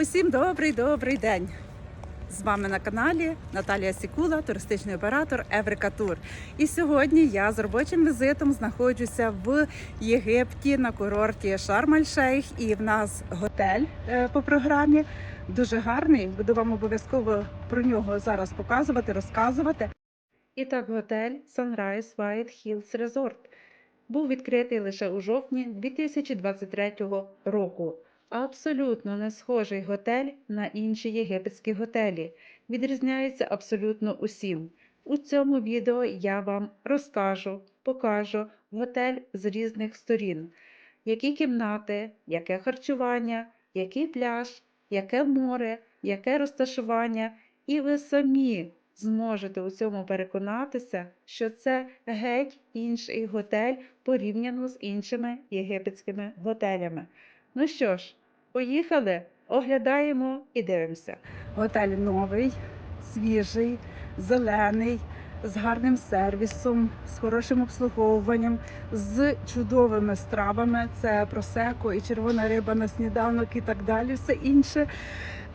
Усім добрий добрий день! З вами на каналі Наталія Сікула, туристичний оператор Еврика Тур. І сьогодні я з робочим візитом знаходжуся в Єгипті на курорті Шарм-Аль-Шейх. І в нас готель е, по програмі дуже гарний. Буду вам обов'язково про нього зараз показувати, розказувати. І так, готель Sunrise White Hills Resort був відкритий лише у жовтні 2023 року. Абсолютно не схожий готель на інші єгипетські готелі. Відрізняється абсолютно усім. У цьому відео я вам розкажу, покажу готель з різних сторін, які кімнати, яке харчування, який пляж, яке море, яке розташування, і ви самі зможете у цьому переконатися, що це геть інший готель порівняно з іншими єгипетськими готелями. Ну що ж, поїхали, оглядаємо і дивимося. Готель новий, свіжий, зелений, з гарним сервісом, з хорошим обслуговуванням, з чудовими стравами. Це просеко і червона риба на сніданок і так далі. Все інше.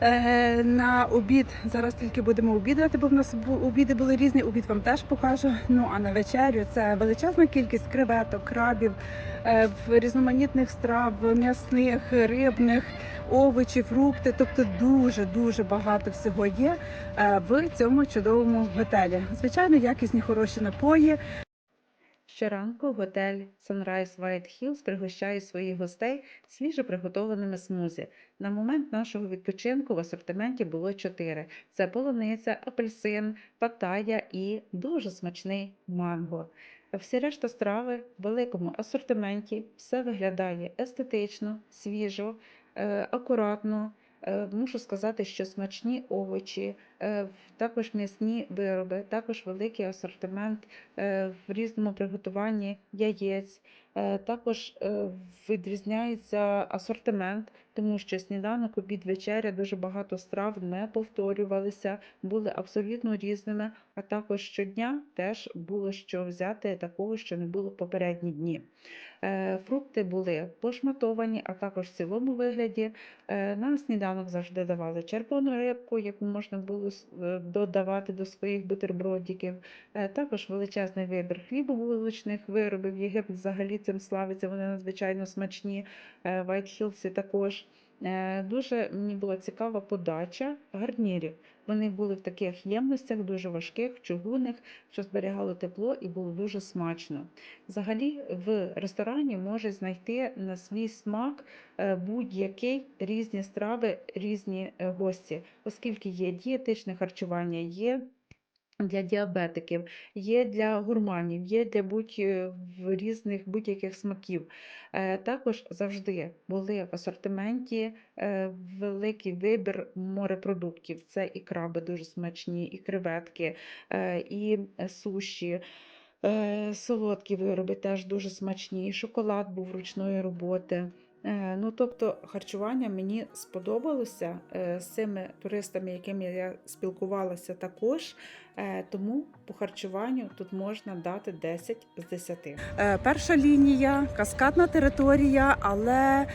Е, На обід зараз тільки будемо обідати, бо в нас обіди були різні. Обід вам теж покажу. Ну а на вечерю це величезна кількість креветок, крабів, е, різноманітних страв, м'ясних, рибних, овочі, фрукти. Тобто дуже дуже багато всього є е, в цьому чудовому готелі. Звичайно, якісні хороші напої. Щоранку готель Sunrise White Hills пригощає своїх гостей свіжо приготованими смузі. На момент нашого відпочинку в асортименті було чотири: це полуниця, апельсин, паттая і дуже смачний манго. Всі решта страви в великому асортименті, все виглядає естетично, свіжо, е, акуратно. Е, Мушу сказати, що смачні овочі, також м'ясні вироби, також великий асортимент е, в різному приготуванні яєць. Е, Також е, відрізняється асортимент, тому що сніданок, обід, вечеря, дуже багато страв не повторювалися, були абсолютно різними, а також щодня теж було що взяти такого, що не було в попередні дні. Е, Фрукти були пошматовані, а також в цілому вигляді. Е, На сніданок завжди давали червону рибку, яку можна було е, додавати до своїх бутербродиків. Е, Також величезний вибір хлібобулочних виробів. Єгипет взагалі цим славиться, вони надзвичайно смачні. Вайтхілси також. Е, Дуже мені була цікава подача гарнірів. Вони були в таких ємностях, дуже важких, чугунних, що зберігало тепло і було дуже смачно. Взагалі в ресторані може знайти на свій смак е, будь-який різні страви, різні е, гості, оскільки є дієтичне харчування, є для діабетиків, є для гурманів, є для будь е, різних будь-яких смаків. Е, Також завжди були в асортименті е, великий вибір морепродуктів. Це і краби дуже смачні, і креветки, і суші. Солодкі вироби теж дуже смачні, шоколад був ручної роботи. Е, Ну, тобто, харчування мені сподобалося е, з цими туристами, якими я спілкувалася також. Е, Тому по харчуванню тут можна дати 10 з 10. Перша лінія, каскадна територія, але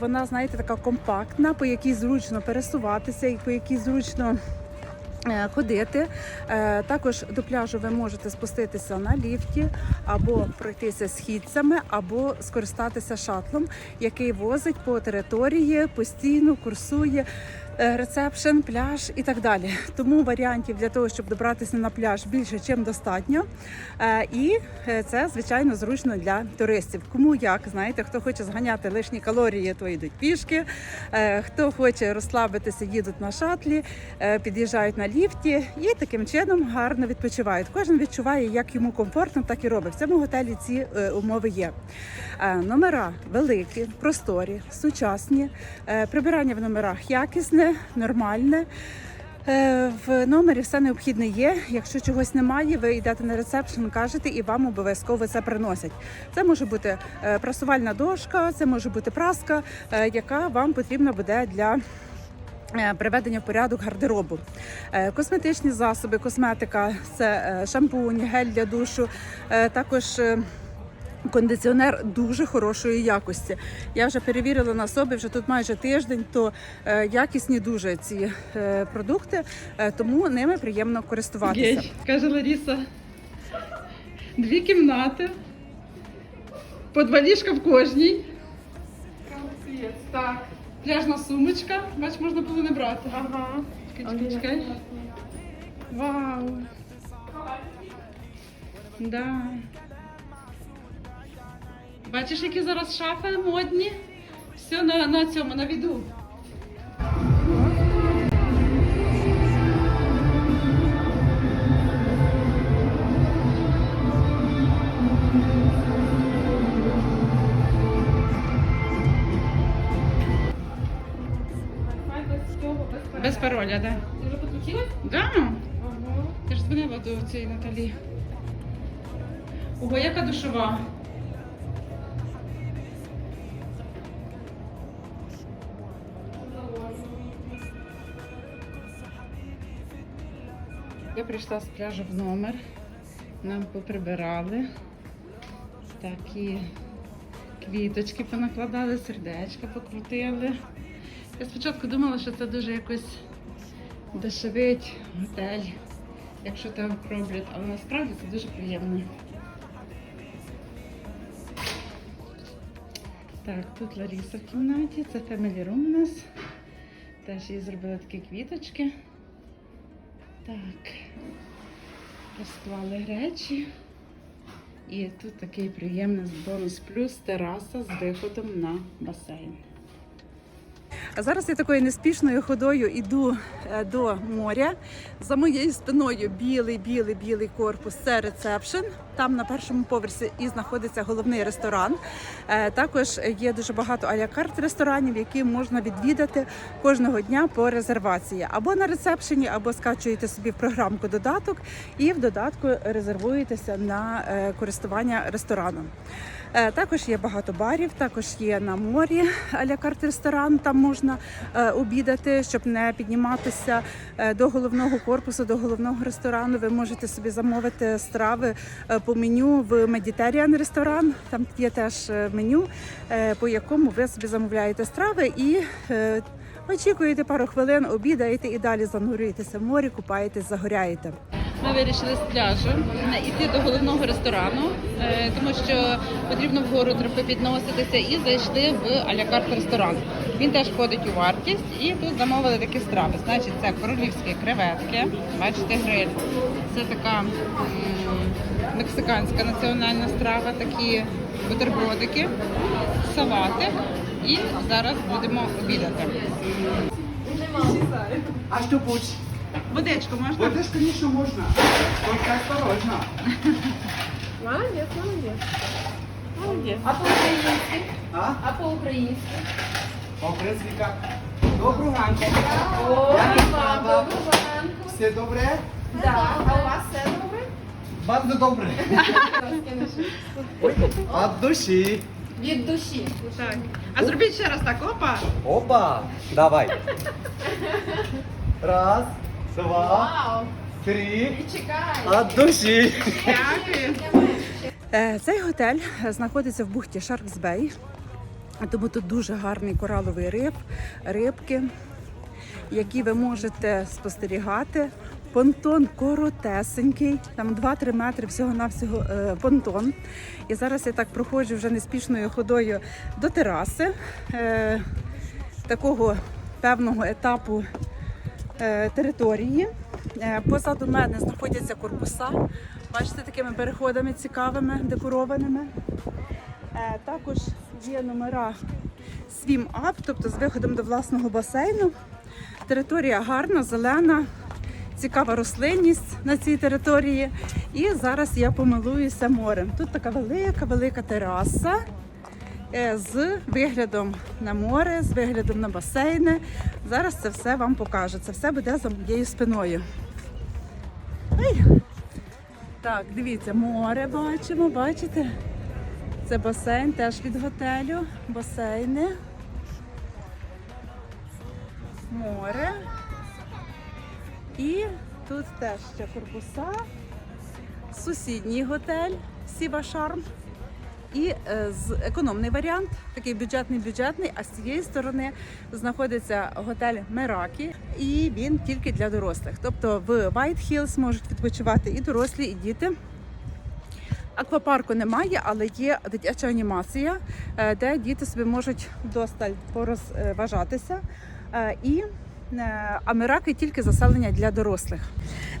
вона, знаєте, така компактна, по якій зручно пересуватися і по якій зручно. Е, Ходити. Е, також до пляжу ви можете спуститися на ліфті, або пройтися східцями, або скористатися шатлом, який возить по території, постійно курсує е, рецепшн, пляж і так далі. Тому варіантів для того, щоб добратися на пляж, більше чим достатньо. Е, І е, це звичайно зручно для туристів. Кому як знаєте, хто хоче зганяти лишні калорії, то йдуть пішки. Хто хоче розслабитися, їдуть на шатлі, під'їжджають на ліфті і таким чином гарно відпочивають. Кожен відчуває, як йому комфортно, так і робить. В цьому готелі ці умови є. Номера великі, просторі, сучасні. Прибирання в номерах якісне, нормальне. Е, В номері все необхідне є. Якщо чогось немає, ви йдете на ресепшн, кажете, і вам обов'язково це приносять. Це може бути е, прасувальна дошка, це може бути праска, е, яка вам потрібна буде для. Приведення в порядок гардеробу, косметичні засоби, косметика, це шампунь, гель для душу, також Кондиціонер дуже хорошої якості. Я вже перевірила на собі вже тут майже тиждень, то е, якісні дуже ці е, продукти, е, тому ними приємно користуватися. Каже Ларіса, дві кімнати, по два ліжка в кожній. Так, пляжна сумочка, бач, можна було не брати. Ага. Чекай, чекай, чекай. Вау. Да. Бачиш, які зараз шафи модні? Все на, на цьому, на віду. Без пароля. Да. Ти вже підключилась? Да. Ага. Я ж дзвонила до цієї Наталі. Ого, яка душова. Прийшла з пляжу в номер. Нам поприбирали. Такі квіточки понакладали, сердечка покрутили. Я спочатку думала, що це дуже якось дешевить готель, якщо так роблять, але насправді це дуже приємно. Так, тут Ларіса в кімнаті, це Family Room у нас. Теж їй зробили такі квіточки. Так, розклали речі. І тут такий приємний бонус плюс тераса з виходом на басейн. А зараз я такою неспішною ходою йду е, до моря. За моєю спиною білий, білий, білий корпус. Це ресепшн. Там на першому поверсі і знаходиться головний ресторан. Е, Також є дуже багато алякарт ресторанів, які можна відвідати кожного дня по резервації. Або на ресепшені, або скачуєте собі в програмку додаток і в додатку резервуєтеся на е, користування рестораном. Е, Також є багато барів, також є на морі алякарт ресторан. Там можна обідати, щоб не підніматися до головного корпусу, до головного ресторану. Ви можете собі замовити страви по меню в Mediterranean ресторан. Там є теж е, меню, е, по якому ви собі замовляєте страви і. е, Очікуєте пару хвилин, обідаєте і далі занурюєтеся в морі, купаєтесь, загоряєте. Ми вирішили з пляжу йти до головного ресторану, тому що потрібно вгору трохи підноситися, і зайшли в алякарт ресторан. Він теж входить у вартість, і тут замовили такі страви. Значить, це королівські креветки, бачите, гриль. Це така мексиканська національна страва, такі бутербродики, салатик. І зараз будемо обідати. А что будешь? Водичку можна? Вот это, конечно, можно. Только осторожно. Молодець, молодець. Молодець. А по-українськи? А? А по-українськи? По-українськи як? Доброго ранку. Доброго ранку. Все добре? Так, а у вас все добре? Bardzo добре. От душі. Від душі. Так. А зробіть ще раз так, опа. Опа. Давай. Раз, два, Вау. три. Чекай. От душі. Дякую. Е, Цей готель знаходиться в бухті Sharks Bay, тому тут дуже гарний кораловий риб, рибки, які ви можете спостерігати. Понтон коротесенький, там 2-3 метри всього-навсього е, понтон. І зараз я так проходжу вже неспішною ходою до тераси е, такого певного етапу е, території. Е, Позаду мене знаходяться корпуса. Бачите, такими переходами цікавими, декорованими. Е, Також є номера Swim Up, тобто з виходом до власного басейну. Територія гарна, зелена, цікава рослинність на цій території. І зараз я помилуюся морем. Тут така велика, велика тераса е, з виглядом на море, з виглядом на басейни. Зараз це все вам покажу. Це все буде за моєю спиною. Ай! Так, дивіться, море бачимо, бачите? Це басейн теж від готелю. Басейни. Море. І тут теж ще корпуса. Сусідній готель Сіба Шарм. І е, з економний варіант, такий бюджетний бюджетний. А з цієї сторони знаходиться готель Меракі, і він тільки для дорослих. Тобто в White Hills можуть відпочивати і дорослі, і діти. Аквапарку немає, але є дитяча анімація, е, де діти собі можуть досталь порозважатися. Е, І е, Амераки тільки заселення для дорослих.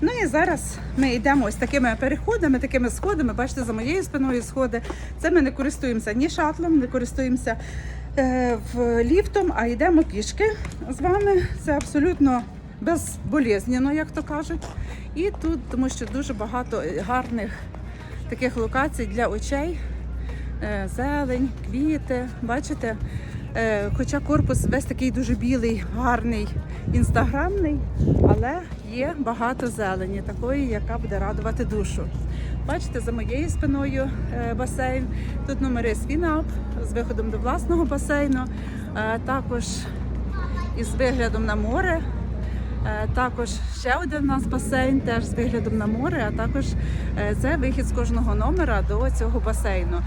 Ну і зараз ми йдемо ось такими переходами, такими сходами. Бачите, за моєю спиною сходи. Це ми не користуємося ні шатлом, не користуємося е, в ліфтом, а йдемо пішки з вами. Це абсолютно безболезненно, як то кажуть. І тут, тому що дуже багато гарних таких локацій для очей. Е, Зелень, квіти. Бачите? Е, Хоча корпус весь такий дуже білий, гарний, інстаграмний, але є багато зелені, такої, яка буде радувати душу. Бачите, за моєю спиною е, басейн. Тут номери Свінап з виходом до власного басейну, Е, також із виглядом на море. Також ще один у нас басейн, теж з виглядом на море, а також це вихід з кожного номера до цього басейну.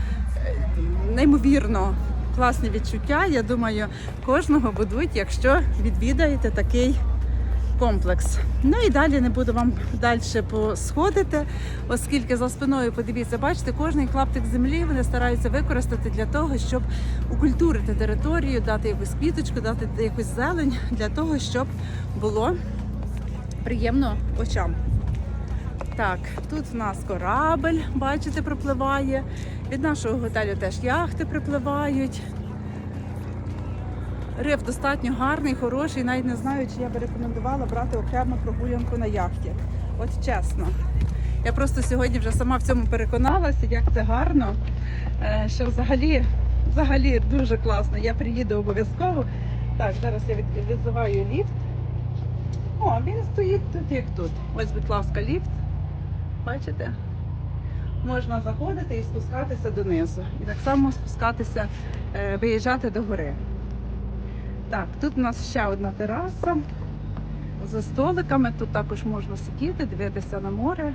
Неймовірно класні відчуття. Я думаю, кожного будуть, якщо відвідаєте такий комплекс. Ну і далі не буду вам далі посходити, оскільки за спиною, подивіться, бачите, кожний клаптик землі вони стараються використати для того, щоб укультурити територію, дати якусь квіточку, дати якусь зелень для того, щоб було приємно очам. Так, тут в нас корабель, бачите, пропливає. Від нашого готелю теж яхти припливають. Риф достатньо гарний, хороший. Навіть не знаю, чи я би рекомендувала брати окрему прогулянку на яхті. От чесно. Я просто сьогодні вже сама в цьому переконалася, як це гарно. е, Що взагалі, взагалі дуже класно. Я приїду обов'язково. Так, зараз я від- відзиваю ліфт. О, він стоїть тут, як тут. Ось, будь ласка, ліфт. Бачите? Можна заходити і спускатися донизу. І так само спускатися, е, виїжджати до гори. Так, тут у нас ще одна тераса за столиками. Тут також можна сидіти, дивитися на море,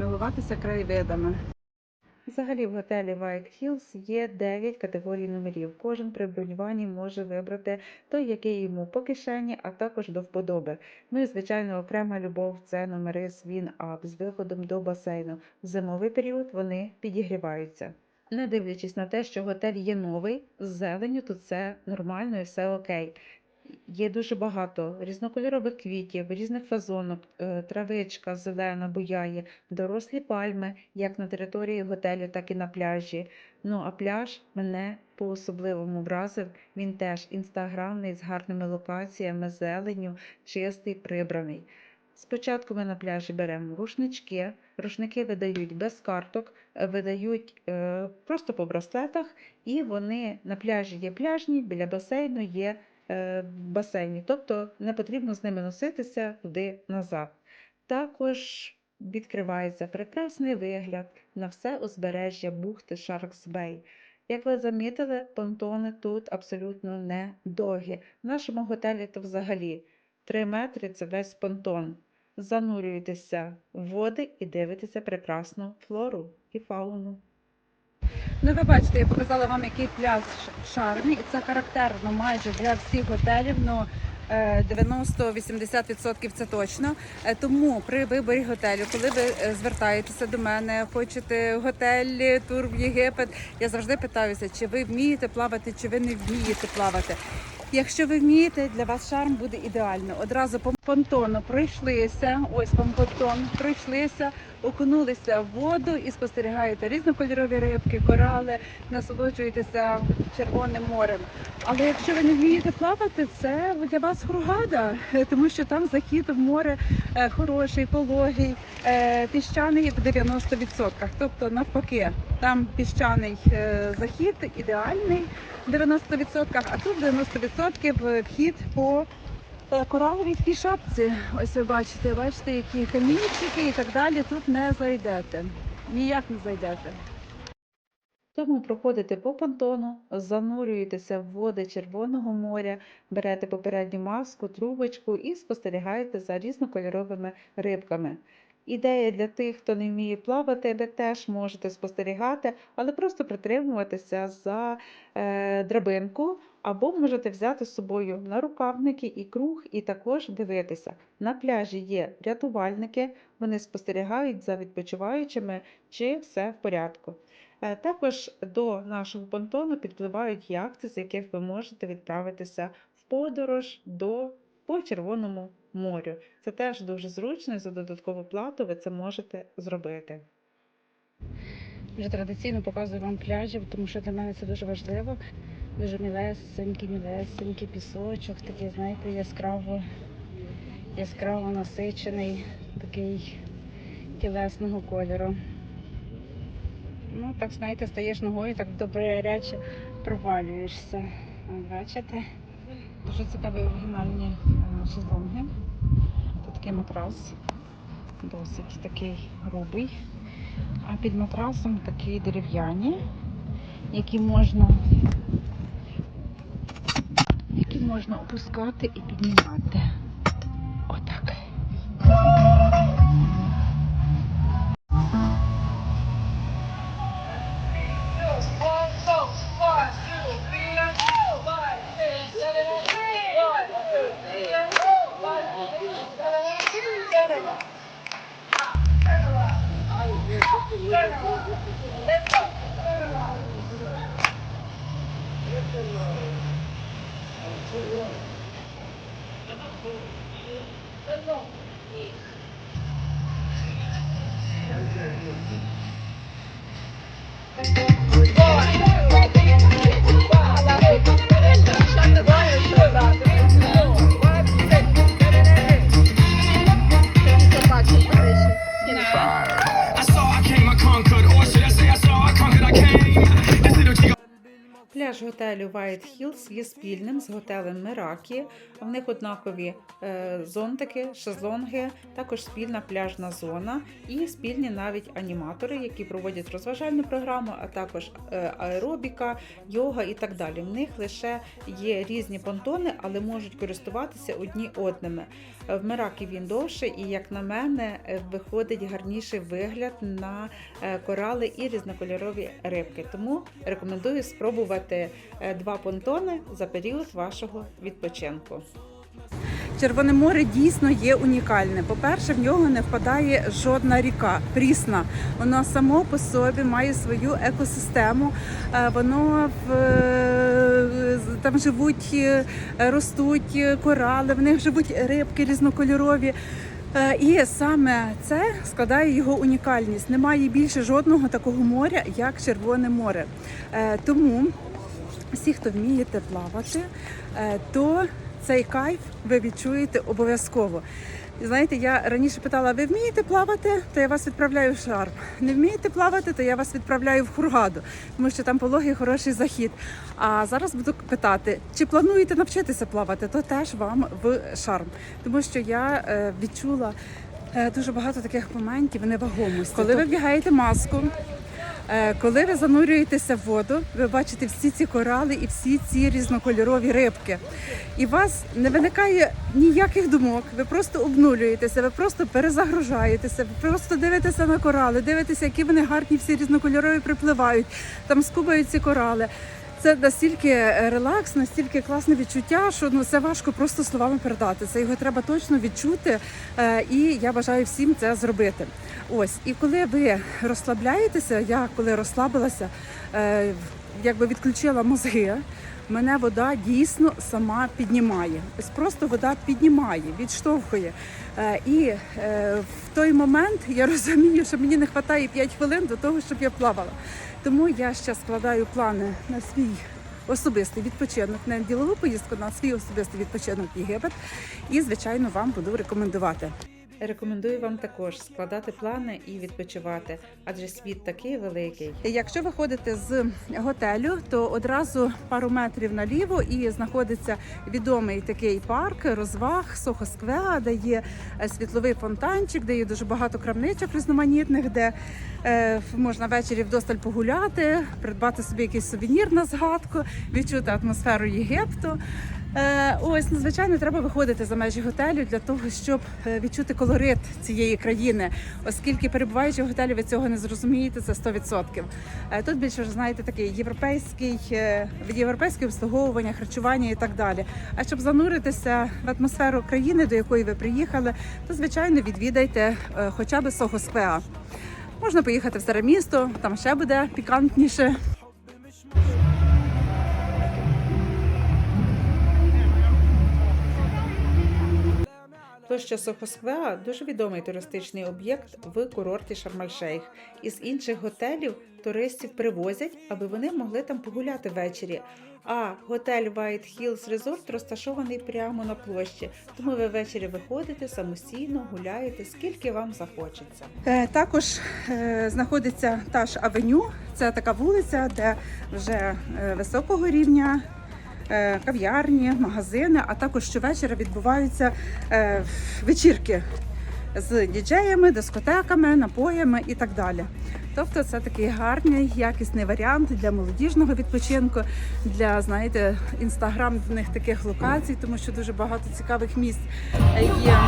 милуватися краєвидами. Взагалі в готелі White Hills є 9 категорій номерів. Кожен при бронюванні може вибрати той, який йому по кишені, а також до вподоби. Ну і звичайно, окрема любов це номери Swin Up з виходом до басейну. В зимовий період вони підігріваються. Не дивлячись на те, що готель є новий, з зеленю, то це нормально і все окей. Є дуже багато різнокольорових квітів, різних фазонок, е, травичка зелена буяє, дорослі пальми, як на території готелю, так і на пляжі. Ну а пляж мене по-особливому вразив. Він теж інстаграмний, з гарними локаціями, зеленю, чистий, прибраний. Спочатку ми на пляжі беремо рушнички. Рушники видають без карток, видають е, просто по браслетах, і вони на пляжі є пляжні, біля басейну є е, басейні, тобто не потрібно з ними носитися туди назад. Також відкривається прекрасний вигляд на все узбережжя бухти Bay. Як ви замітили, понтони тут абсолютно не довгі. В нашому готелі то взагалі 3 метри це весь понтон. Занурюєтеся в води і дивитеся прекрасну флору і фауну. Ну, ви бачите, я показала вам, який пляж шарний, і це характерно майже для всіх готелів. Ну, е, 90-80% це точно. Е, Тому при виборі готелю, коли ви е, звертаєтеся до мене, хочете готель, тур в Єгипет, я завжди питаюся, чи ви вмієте плавати, чи ви не вмієте плавати. Якщо ви вмієте, для вас шарм буде ідеально. Одразу понтону пройшлися, ось вам понтон, пройшлися, окунулися в воду і спостерігаєте різнокольорові рибки, корали, насолоджуєтеся Червоним морем. Але якщо ви не вмієте плавати, це для вас хургада, е, тому що там захід в море е, хороший, пологий, е, піщаний в 90%. Тобто навпаки, там піщаний е, захід ідеальний в 90%, а тут 90% вхід по е, кораловій шапці. Ось ви бачите, бачите, які камінчики і так далі. Тут не зайдете. Ніяк не зайдете. Тому проходите по понтону, занурюєтеся в води Червоного моря, берете попередню маску, трубочку і спостерігаєте за різнокольоровими рибками. Ідея для тих, хто не вміє плавати, ви теж можете спостерігати, але просто притримуватися за е, драбинку, або можете взяти з собою на рукавники і круг, і також дивитися. На пляжі є рятувальники, вони спостерігають за відпочиваючими, чи все в порядку. Е, Також до нашого понтону підпливають яхти, з яких ви можете відправитися в подорож до по Червоному морю. Це теж дуже зручно, і за додаткову плату ви це можете зробити. Вже традиційно показую вам пляжі, тому що для мене це дуже важливо. Дуже мілесенький, мілесенький пісочок, такий, знаєте, яскраво, яскраво насичений, такий тілесного кольору. Ну, так, знаєте, стаєш ногою, так добре рече провалюєшся. Бачите? Дуже цікаві оригінальні е, шезлонги. Тут такий матрас, досить такий грубий. А під матрасом такі дерев'яні, які можна, можна опускати і піднімати. Отак. Пляж готелю White Hills є спільним з готелем Меракі. В них однакові е, зонтики, шезлонги, також спільна пляжна зона і спільні навіть аніматори, які проводять розважальну програму, а також е, аеробіка, йога і так далі. В них лише є різні понтони, але можуть користуватися одні одними. В Меракі він довше, і як на мене, е, виходить гарніший вигляд на е, корали і різнокольорові рибки. Тому рекомендую спробувати е, два понтони за період вашого відпочинку. Червоне море дійсно є унікальне. По-перше, в нього не впадає жодна ріка прісна. Воно само по собі має свою екосистему. Воно в там живуть, е, ростуть корали, в них живуть рибки різнокольорові. Е, І саме це складає його унікальність. Немає більше жодного такого моря, як Червоне море. Е, Тому всі, хто вмієте плавати, е, то цей кайф ви відчуєте обов'язково. І Знаєте, я раніше питала, ви вмієте плавати, то я вас відправляю в шарм. Не вмієте плавати, то я вас відправляю в хургаду, тому що там пологий хороший захід. А зараз буду питати, чи плануєте навчитися плавати, то теж вам в шарм, тому що я е, відчула е, дуже багато таких моментів невагомості. Коли ви вдягаєте маску, Е, Коли ви занурюєтеся в воду, ви бачите всі ці корали і всі ці різнокольорові рибки. І у вас не виникає ніяких думок. Ви просто обнулюєтеся, ви просто перезагружаєтеся, ви просто дивитеся на корали, дивитеся, які вони гарні, всі різнокольорові припливають, там скубають ці корали. Це настільки релакс, настільки класне відчуття, що ну це важко просто словами передати. Це його треба точно відчути. е, І я бажаю всім це зробити. Ось, і коли ви розслабляєтеся, я коли розслабилася, е, якби відключила мозги. Мене вода дійсно сама піднімає. Ось просто вода піднімає, відштовхує. Е, І е, в той момент я розумію, що мені не вистачає 5 хвилин до того, щоб я плавала. Тому я ще складаю плани на свій особистий відпочинок, не ділову поїздку, на свій особистий відпочинок в Єгипет. І, звичайно, вам буду рекомендувати. Рекомендую вам також складати плани і відпочивати, адже світ такий великий. Якщо ви ходите з готелю, то одразу пару метрів наліво і знаходиться відомий такий парк розваг Сохо-сквеа, де є е, світловий фонтанчик, де є дуже багато крамничок різноманітних, де е, можна ввечері вдосталь погуляти, придбати собі якийсь сувенір на згадку, відчути атмосферу Єгипту. Е, ось, ну, звичайно, треба виходити за межі готелю для того, щоб е, відчути колорит цієї країни, оскільки перебуваючи в готелі, ви цього не зрозумієте це 100%. Е, Тут більше знаєте такий європейський е, від європейського обслуговування, харчування і так далі. А щоб зануритися в атмосферу країни, до якої ви приїхали, то звичайно відвідайте хоча б Сохо Сквеа. Можна поїхати в старе місто, там ще буде пікантніше. Площа Сохосквеа дуже відомий туристичний об'єкт в курорті Шармаль-Шейх. Із інших готелів туристів привозять, аби вони могли там погуляти ввечері. А готель White Hills Resort розташований прямо на площі. Тому ви ввечері виходите самостійно, гуляєте, скільки вам захочеться. Е, також е, знаходиться та ж авеню. Це така вулиця, де вже е, високого рівня кав'ярні, магазини, а також щовечора відбуваються е, вечірки з діджеями, дискотеками, напоями і так далі. Тобто це такий гарний, якісний варіант для молодіжного відпочинку, для знаєте, інстаграмних таких локацій, тому що дуже багато цікавих місць е, є.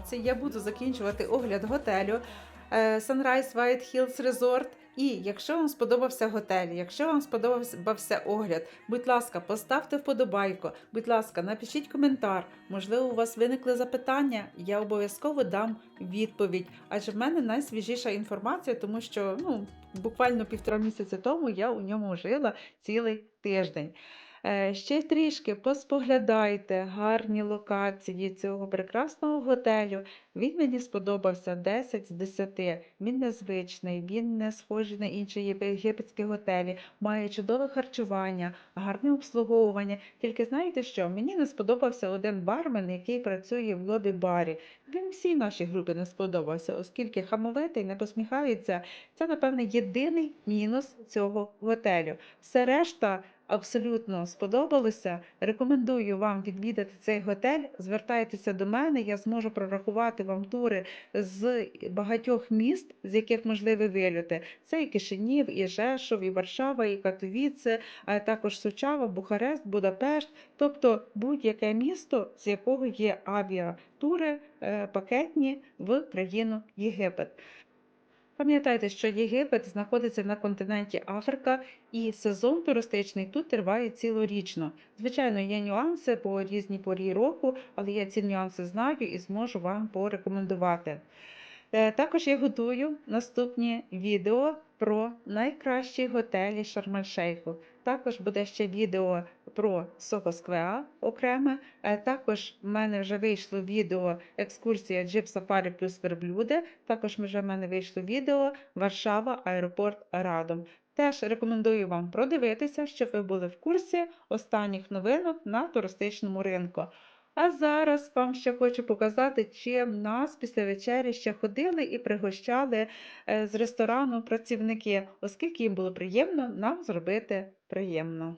Музичній я буду закінчувати огляд готелю е, Sunrise White Hills Resort. І якщо вам сподобався готель, якщо вам сподобався огляд, будь ласка, поставте вподобайку, будь ласка, напишіть коментар. Можливо, у вас виникли запитання, я обов'язково дам відповідь. Адже в мене найсвіжіша інформація, тому що ну, буквально півтора місяця тому я у ньому жила цілий тиждень. Е, Ще трішки поспоглядайте гарні локації цього прекрасного готелю. Він мені сподобався 10 з 10. Він незвичний, він не схожий на інші єгипетські готелі, має чудове харчування, гарне обслуговування. Тільки знаєте що? Мені не сподобався один бармен, який працює в лобі-барі. Він всій нашій групі не сподобався, оскільки хамовитий, не посміхається. Це, напевне, єдиний мінус цього готелю. Все решта абсолютно сподобалося. Рекомендую вам відвідати цей готель. Звертайтеся до мене, я зможу прорахувати вам тури з багатьох міст, з яких можливі вильоти. Це і Кишинів, і Жешов, і Варшава, і Катовіце, а також Сучава, Бухарест, Будапешт, тобто будь-яке місто, з якого є авіатури е, пакетні в країну Єгипет. Пам'ятайте, що Єгипет знаходиться на континенті Африка, і сезон туристичний тут триває цілорічно. Звичайно, є нюанси по різні порі року, але я ці нюанси знаю і зможу вам порекомендувати. Е, Також я готую наступні відео про найкращі готелі Шарм-ель-Шейху. Також буде ще відео про Сохо Сквеа окреме. Е, Також в мене вже вийшло відео екскурсія Джип Сафарі плюс верблюди. Також вже в мене вийшло відео Варшава, аеропорт Радом. Теж рекомендую вам продивитися, щоб ви були в курсі останніх новинок на туристичному ринку. А зараз вам ще хочу показати, чим нас після вечері ще ходили і пригощали е, з ресторану працівники, оскільки їм було приємно нам зробити приємно.